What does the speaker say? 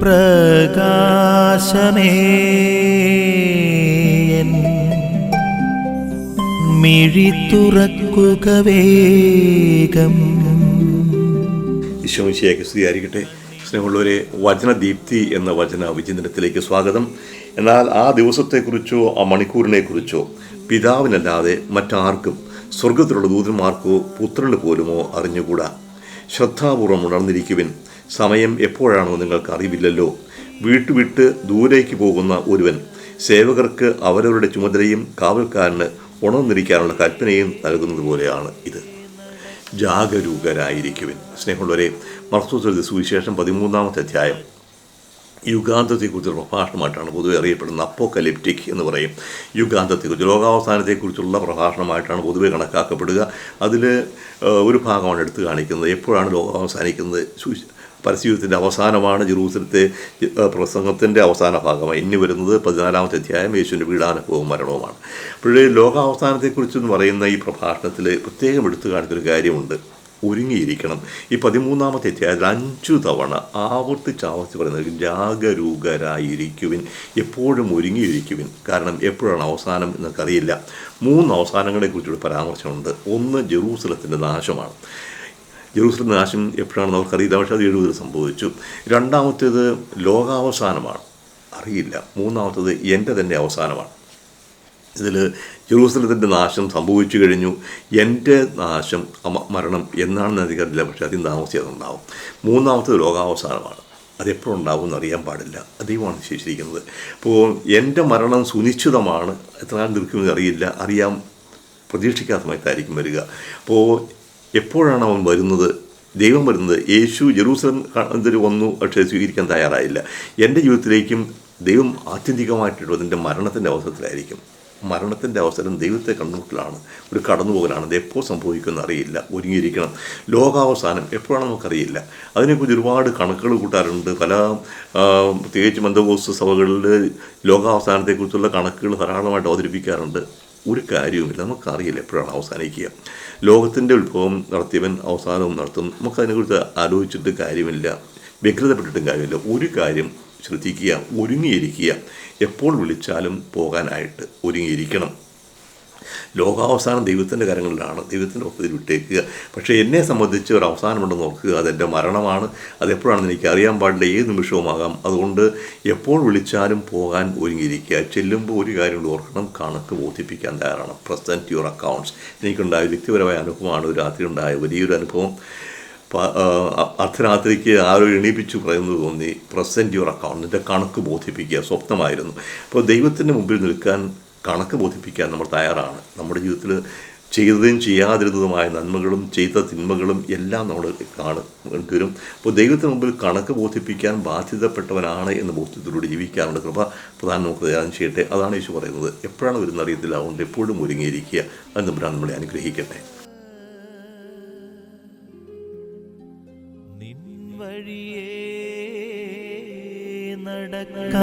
പ്രകാശമേ. മിഴി തുറക്കുക വേഗം. ഈശോമിശിയാക്കി സ്തുതിയായിരിക്കട്ടെ. സ്നേഹമുള്ളവരെ വചനദീപ്തി എന്ന വചന വിചിന്തനത്തിലേക്ക് സ്വാഗതം. എന്നാൽ ആ ദിവസത്തെക്കുറിച്ചോ ആ മണിക്കൂറിനെക്കുറിച്ചോ പിതാവിനല്ലാതെ മറ്റാർക്കും സ്വർഗത്തിലുള്ള ദൂതന്മാർക്കോ പുത്രന് പോലുമോ അറിഞ്ഞുകൂടാ. ശ്രദ്ധാപൂർവം ഉണർന്നിരിക്കുവിൻ. സമയം എപ്പോഴാണോ നിങ്ങൾക്ക് അറിവില്ലല്ലോ. വീട്ടുവിട്ട് ദൂരേക്ക് പോകുന്ന ഒരുവൻ സേവകർക്ക് അവരവരുടെ ചുമതലയും കാവൽക്കാരന് ഉണർന്നിരിക്കാനുള്ള കൽപ്പനയും നൽകുന്നത് പോലെയാണ് ഇത്. ജാഗരൂകരായിരിക്കുവിൻ. സ്നേഹമുള്ളവരെ മർത്തോസ് സുവിശേഷം പതിമൂന്നാമത്തെ അധ്യായം. യുഗാന്തത്തെക്കുറിച്ചുള്ള പ്രഭാഷണമായിട്ടാണ് പൊതുവെ അറിയപ്പെടുന്നത് അപ്പോക്കലിപ്റ്റിക് എന്ന് പറയും. യുഗാന്തത്തെക്കുറിച്ച് ലോകാവസാനത്തെക്കുറിച്ചുള്ള പ്രഭാഷണമായിട്ടാണ് പൊതുവെ കണക്കാക്കപ്പെടുക. അതിൽ ഒരു ഭാഗമാണ് എടുത്തു കാണിക്കുന്നത്. എപ്പോഴാണ് ലോകം പരസ്യത്തിന്റെ അവസാനമാണ് ജെറൂസലത്തെ പ്രസംഗത്തിന്റെ അവസാന ഭാഗമായി. ഇനി വരുന്നത് പതിനാലാമത്തെ അധ്യായം യേശുവിന്റെ വീടാനുഭവവും മരണവുമാണ്. അപ്പോഴേ ലോകാവസാനത്തെക്കുറിച്ചെന്ന് പറയുന്ന ഈ പ്രഭാഷണത്തിൽ പ്രത്യേകം എടുത്തു കാണിച്ചൊരു കാര്യമുണ്ട്. ഒരുങ്ങിയിരിക്കണം. ഈ പതിമൂന്നാമത്തെ അധ്യായത്തിൽ അഞ്ചു തവണ ആവർത്തിച്ച് ആവർത്തിച്ച് പറയുന്നത് ജാഗരൂകരായിരിക്കുവിൻ എപ്പോഴും ഒരുങ്ങിയിരിക്കുവിൻ. കാരണം എപ്പോഴാണ് അവസാനം എന്നൊക്കെ അറിയില്ല. മൂന്ന് അവസാനങ്ങളെക്കുറിച്ചുള്ള പരാമർശമുണ്ട്. ഒന്ന് ജെറൂസലത്തിന്റെ നാശമാണ്. ജെറൂസലം നാശം എപ്പോഴാണെന്ന് അവർക്കറിയില്ല പക്ഷേ അത് എഴുപതിൽ സംഭവിച്ചു. രണ്ടാമത്തേത് ലോകാവസാനമാണ്. അറിയില്ല. മൂന്നാമത്തേത് എന്റെ തന്നെ അവസാനമാണ്. ഇതിൽ ജെറൂസലത്തിന്റെ നാശം സംഭവിച്ചു കഴിഞ്ഞു. എന്റെ നാശം മരണം എന്നാണെന്ന് അധികാരമില്ല പക്ഷേ അതിന് താമസിച്ചത് ഉണ്ടാവും. മൂന്നാമത്തേത് ലോകാവസാനമാണ്. അതെപ്പോഴുണ്ടാവും എന്ന് അറിയാൻ പാടില്ല. ദൈവമാണ് വിശേഷിച്ചിരിക്കുന്നത്. അപ്പോൾ എന്റെ മരണം സുനിശ്ചിതമാണ്. എത്ര നാളും നിൽക്കുമെന്ന് അറിയില്ല. അറിയാം. പ്രതീക്ഷിക്കാത്ത സമയത്തായിരിക്കും വരിക. അപ്പോൾ എപ്പോഴാണ് അവൻ വരുന്നത്? ദൈവം വരുന്നത്. യേശു ജെറൂസലം ഇതിൽ വന്നു പക്ഷേ സ്വീകരിക്കാൻ തയ്യാറായില്ല. എന്റെ ജീവിതത്തിലേക്കും ദൈവം ആത്യന്തികമായിട്ടുള്ളത് എന്റെ മരണത്തിന്റെ അവസരത്തിലായിരിക്കും. മരണത്തിന്റെ അവസരം ദൈവത്തെ കണ്ണൂട്ടിലാണ് ഒരു കടന്നുപോകലാണ്. അത് എപ്പോൾ സംഭവിക്കുമെന്ന് അറിയില്ല. ഒരുങ്ങിയിരിക്കണം. ലോകാവസാനം എപ്പോഴാണെന്ന് നമുക്കറിയില്ല. അതിനെക്കുറിച്ച് ഒരുപാട് കണക്കുകൾ കൂട്ടാറുണ്ട്. പല പ്രത്യേകിച്ച് മന്ദകോസ് സഭകളിൽ ലോകാവസാനത്തെക്കുറിച്ചുള്ള കണക്കുകൾ ധാരാളമായിട്ട് അവതരിപ്പിക്കാറുണ്ട്. ഒരു കാര്യവുമില്ല. നമുക്കറിയില്ല എപ്പോഴാണ് അവസാനിക്കുക. ലോകത്തിന്റെ ഉത്ഭവം നടത്തിയവൻ അവസാനവും നടത്തും. നമുക്കതിനെക്കുറിച്ച് ആലോചിച്ചിട്ട് കാര്യമില്ല. വ്യഗ്രതപ്പെട്ടിട്ടും കാര്യമില്ല. ഒരു കാര്യം ശ്രദ്ധിക്കുക ഒരുങ്ങിയിരിക്കുക. എപ്പോൾ വിളിച്ചാലും പോകാനായിട്ട് ഒരുങ്ങിയിരിക്കണം. ലോകാവസാനം ദൈവത്തിന്റെ കരങ്ങളിലാണ് ദൈവത്തിന്റെ ഒപ്പത്തിൽ വിട്ടേക്കുക. പക്ഷേ എന്നെ സംബന്ധിച്ച് ഒരു അവസാനമുണ്ടെന്ന് ഓർക്കുക അതെന്റെ മരണമാണ്. അതെപ്പോഴാണെന്ന് എനിക്ക് അറിയാൻ പാടില്ല ഏത് നിമിഷവുമാകാം. അതുകൊണ്ട് എപ്പോൾ വിളിച്ചാലും പോകാൻ ഒരുങ്ങിയിരിക്കുക. ചെല്ലുമ്പോൾ ഒരു കാര്യം ഓർക്കണം കണക്ക് ബോധിപ്പിക്കാൻ തയ്യാറാണ്. പ്രസന്റ് യുവർ അക്കൗണ്ട്സ് എനിക്കുണ്ടായ വ്യക്തിപരമായ അനുഭവമാണ് രാത്രി ഉണ്ടായ വലിയൊരു അനുഭവം. അർദ്ധരാത്രിക്ക് ആരോ എണീപ്പിച്ചു പറയുന്നത് തോന്നി പ്രസന്റ് യുവർ അക്കൗണ്ട് എന്റെ കണക്ക് ബോധിപ്പിക്കുക സ്വപ്നമായിരുന്നു. അപ്പോൾ ദൈവത്തിന്റെ മുമ്പിൽ നിൽക്കാൻ കണക്ക് ബോധിപ്പിക്കാൻ നമ്മൾ തയ്യാറാണ്. നമ്മുടെ ജീവിതത്തിൽ ചെയ്തതും ചെയ്യാതിരുന്നതുമായ നന്മകളും ചെയ്ത തിന്മകളും എല്ലാം നമ്മൾ കാണും വരും. അപ്പോൾ ദൈവത്തിന് മുമ്പിൽ കണക്ക് ബോധിപ്പിക്കാൻ ബാധ്യതപ്പെട്ടവനാണ് എന്ന ബോധ്യത്തിലൂടെ ജീവിക്കാനുള്ള കൃപ പ്രധാനം നമുക്ക് ധ്യാനം ചെയ്യട്ടെ. അതാണ് യേശു പറയുന്നത്. എപ്പോഴാണ് വരുന്ന അറിയത്തില്ല. അതുകൊണ്ട് എപ്പോഴും ഒരുങ്ങിയിരിക്കുക. അത് നമ്മളാണ് നമ്മളെ അനുഗ്രഹിക്കട്ടെ. നടക്ക